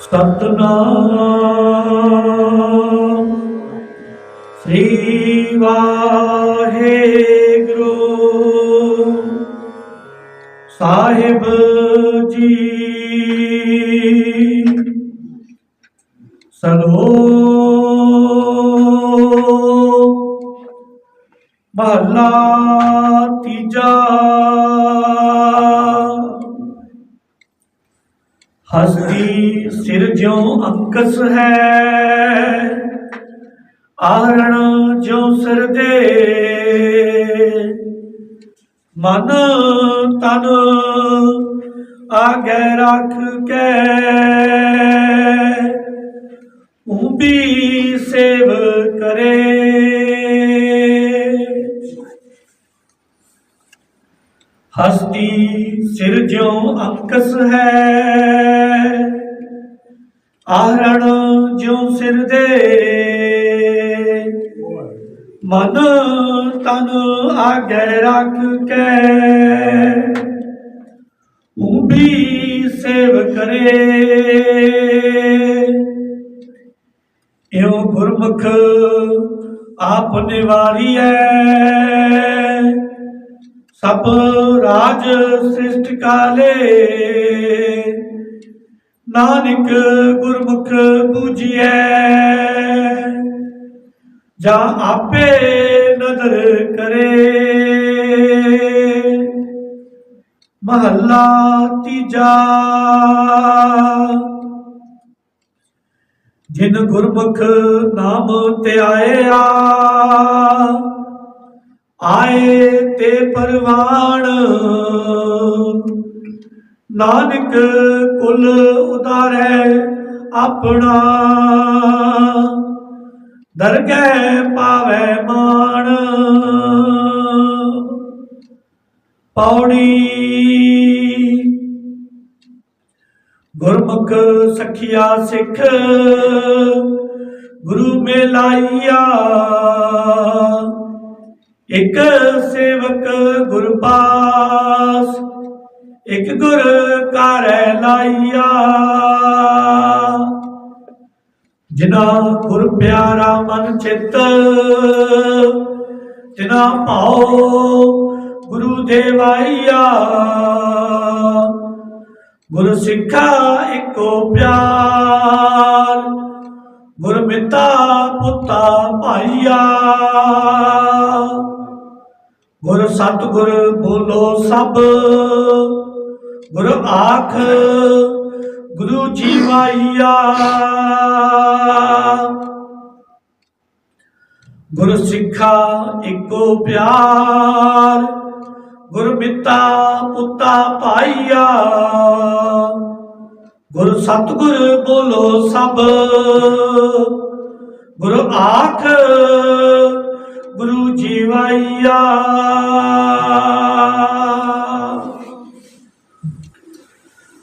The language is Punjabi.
ਸਤਨਾਮ। ਸ੍ਰੀ ਵਾਹਿਗੁਰੂ। ਸਾਹਿਬ ਜੀ। ਸਲੋ ਮਹਲਾ ਤੀਜਾ ਹਸਤੀ ਸਿਰ ਜਿਉ ਅੰਕਸ ਹੈ। ਆਰਣ ਜਿਉ ਸਿਰ ਦੇ ਮਨ ਤਨ ਆਗੇ ਰੱਖ ਕੇ। ਊਬੀ ਸੇਵ ਕਰੇ। ਹਸਤੀ ਸਿਰ ਜਿਉ ਅੰਕਸ ਹੈ। ਆਹਰਣ ਜਿਉ ਸਿਰ ਦੇ। ਮਨ ਤਨ ਆਗੇ ਰੱਖ ਕੇ। ਊਬੀ ਸੇਵ ਕਰੇ। ਇਉ ਗੁਰਮੁਖ ਆਪ ਨਿਵਾਰੀਐ। ਸਭ ਰਾਜ ਸ੍ਰਿਸ਼ਟ ਕਾਲੇ। ਨਾਨਕ ਗੁਰਮੁਖ ਬੂਝੀਐ ਜਾਂ ਆਪੇ ਨਦਰ ਕਰੇ। ਮਹੱਲਾ ਤੀਜਾ। ਜਿਨ ਗੁਰਮੁਖ ਨਾਮ ਤੇ ਆਇਆ ਆਏ ਤੇ ਪਰਵਾਣ। ਨਾਨਕ ਕੁਲ ਉਦਾਰੈ ਆਪਣਾ। ਦਰਗਹਿ ਪਾਵੈ ਮਾਣ। ਪੌੜੀ। ਗੁਰਮੁਖ ਸਖਿਆ ਸਿੱਖ, ਗੁਰੂ ਮੇਲਾਈਆ। ਇੱਕ ਸੇਵਕ ਗੁਰਪਾਸ ਇਕ ਗੁਰ ਕਾਰੈ ਲਾਈਆ। ਜਿਨਾ ਗੁਰ ਪਿਆਰਾ ਮਨ ਚਿੱਤ ਜਿਨਾ ਭਾਉ ਗੁਰੂ ਦੇਵਾਈਆ। ਗੁਰ ਸਿੱਖਾ ਇੱਕੋ ਪਿਆਰ, ਗੁਰ ਮਿੱਤਾ ਪੁੱਤਾ ਭਾਈਆ। ਗੁਰ ਸਤਿਗੁਰ ਬੋਲੋ ਸਭ ਗੁਰ ਆਖ, ਗੁਰੂ ਜੀਵਾਈਆ ਗੁਰ ਸਿੱਖਾ ਇੱਕੋ ਪਿਆਰ, ਗੁਰ ਮਿੱਤਾ ਪੁੱਤਾ ਪਾਈਆ। ਗੁਰ ਸਤਿਗੁਰ ਬੋਲੋ ਸਭ। ਗੁਰ ਆਖ, ਗੁਰੂ ਜੀਵਾਈਆ